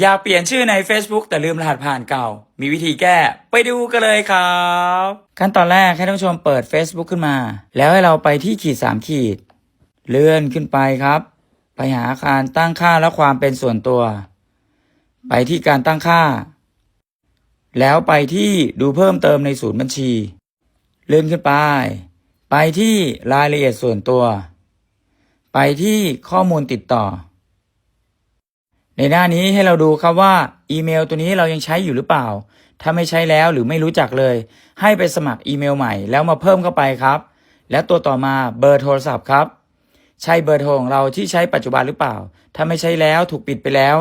อยากเปลี่ยนชื่อใน Facebook แต่ลืมรหัสผ่านเก่า มีวิธีแก้ไปดูกันเลยครับ ขั้นตอนแรกให้ท่านผู้ชมเปิด Facebook ขึ้นมา แล้วให้เราไปที่ขีด 3 ขีด เลื่อนขึ้นไปครับ ไปหาการตั้งค่าและความเป็นส่วนตัว ไปที่การตั้งค่า แล้วไปที่ดูเพิ่มเติมในศูนย์บัญชี เลื่อนขึ้นไป ไปที่รายละเอียดส่วนตัว ไปที่ข้อมูลติดต่อ ในหน้านี้ให้เราดูครับว่าอีเมลตัวนี้เรายังใช้อยู่หรือเปล่า ถ้าไม่ใช้แล้วหรือไม่รู้จักเลย ให้ไปสมัครอีเมลใหม่แล้วมาเพิ่มเข้าไปครับ และตัวต่อมาเบอร์โทรศัพท์ครับใช่เบอร์โทรของเราที่ใช้ปัจจุบันหรือเปล่า ถ้าไม่ใช้แล้วถูกปิดไปแล้ว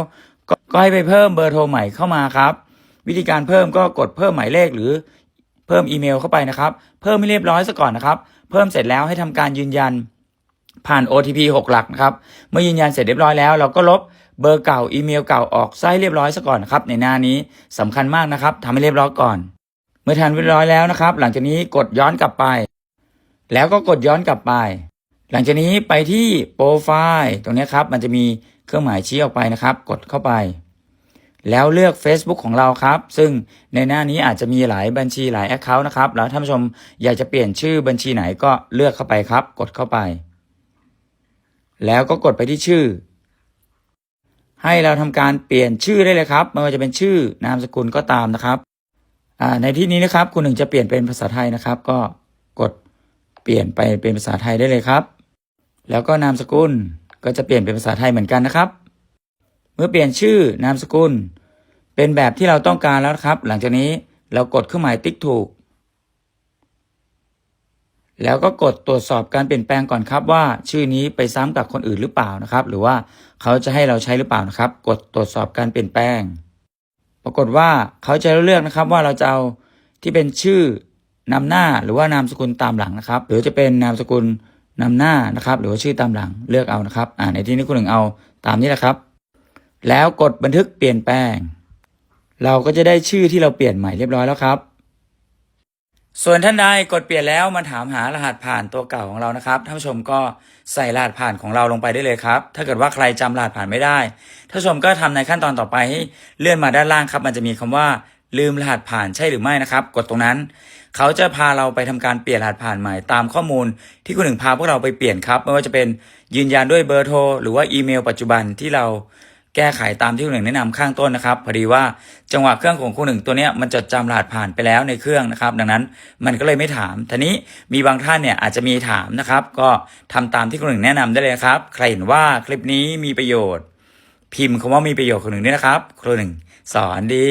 ก็ก็ให้ไปเพิ่มเบอร์โทรใหม่เข้ามาครับ วิธีการเพิ่มก็กดเพิ่มหมายเลขหรือเพิ่มอีเมลเข้าไปนะครับ เพิ่มให้เรียบร้อยซะก่อนนะครับ เพิ่มเสร็จแล้วให้ทำการยืนยัน ผ่าน OTP 6 หลักนะครับ เมื่อยืนยันเสร็จเรียบร้อยแล้ว เราก็ลบเบอร์เก่าอีเมลเก่าออกซะให้เรียบร้อยซะก่อนนะครับ ในหน้านี้สำคัญมากนะครับทำให้เรียบร้อยก่อน เมื่อทำเรียบร้อยแล้วนะครับ หลังจากนี้กดย้อนกลับไป แล้วก็กดย้อนกลับไป หลังจากนี้ไปที่โปรไฟล์ตรงนี้ครับ มันจะมีเครื่องหมายชี้ออกไปนะครับ กดเข้าไป แล้วเลือก Facebook ของเราครับ ซึ่งในหน้านี้อาจจะมีหลายบัญชีหลาย Account นะครับ แล้วท่านผู้ชมอยากจะเปลี่ยนชื่อบัญชีไหนก็เลือกเข้าไปครับ กดเข้าไป แล้วก็กดไปที่ชื่อ ให้เราทำการเปลี่ยนชื่อได้เลยครับไม่ว่าจะเป็นชื่อนามสกุลก็ตามนะครับในที่นี้นะครับคุณหนึ่งจะเปลี่ยนเป็นภาษาไทยนะครับ ก็กดเปลี่ยนไปเป็นภาษาไทยได้เลยครับ แล้วก็นามสกุลก็จะเปลี่ยนเป็นภาษาไทยเหมือนกันนะครับ เมื่อเปลี่ยนชื่อนามสกุล เป็นแบบที่เราต้องการแล้วครับ หลังจากนี้เรากดเครื่องหมายติ๊กถูก แล้วก็กดตรวจสอบการเปลี่ยนแปลงก่อนครับว่า ชื่อนี้ไปซ้ำกับคนอื่นหรือเปล่านะครับ หรือว่าเขาจะให้เราใช้หรือเปล่านะครับ กดตรวจสอบการเปลี่ยนแปลง ปรากฏว่าเขาจะเลือกนะครับว่าเราจะเอาที่เป็นชื่อนำหน้าหรือว่านามสกุลตามหลังนะครับ หรือจะเป็นนามสกุลนำหน้านะครับ หรือว่าชื่อตามหลังเลือกเอานะครับ อ่าในที่นี้คุณหนึ่งเอาตามนี้แหละครับ แล้วกดบันทึกเปลี่ยนแปลง เราก็จะได้ชื่อที่เราเปลี่ยนใหม่เรียบร้อยแล้วครับ ส่วนท่านใดกดเปลี่ยนแล้วมาถามหารหัสผ่านตัวเก่าของเรานะครับท่านผู้ชมก็ใส่รหัสผ่านของเราลงไปได้เลยครับ ถ้าเกิดว่าใครจำรหัสผ่านไม่ได้ท่านผู้ชมก็ทำในขั้นตอนต่อไปให้เลื่อนมาด้านล่างครับ มันจะมีคำว่าลืมรหัสผ่านใช่หรือไม่นะครับ กดตรงนั้น เขาจะพาเราไปทำการเปลี่ยนรหัสผ่านใหม่ตามข้อมูล ที่คุณหนึ่งพาพวกเราไปเปลี่ยนครับ ไม่ว่าจะเป็นยืนยันด้วยเบอร์โทรหรือว่าอีเมล ปัจจุบันที่เรา แก้ไขตามที่คุณหนึ่งแนะนำข้างต้นนะครับ พอดีว่าจังหวะเครื่องของคุณหนึ่งตัวเนี้ยมันจดจำรหัสผ่านไปแล้วในเครื่องนะครับ ดังนั้นมันก็เลยไม่ถามทีนี้มีบางท่านเนี่ยอาจจะมีถามนะครับ ก็ทำตามที่คุณหนึ่งแนะนำได้เลยครับ ใครเห็นว่าคลิปนี้มีประโยชน์ พิมพ์คำว่ามีประโยชน์คุณหนึ่งด้วยนะครับครูหนึ่งสอนดี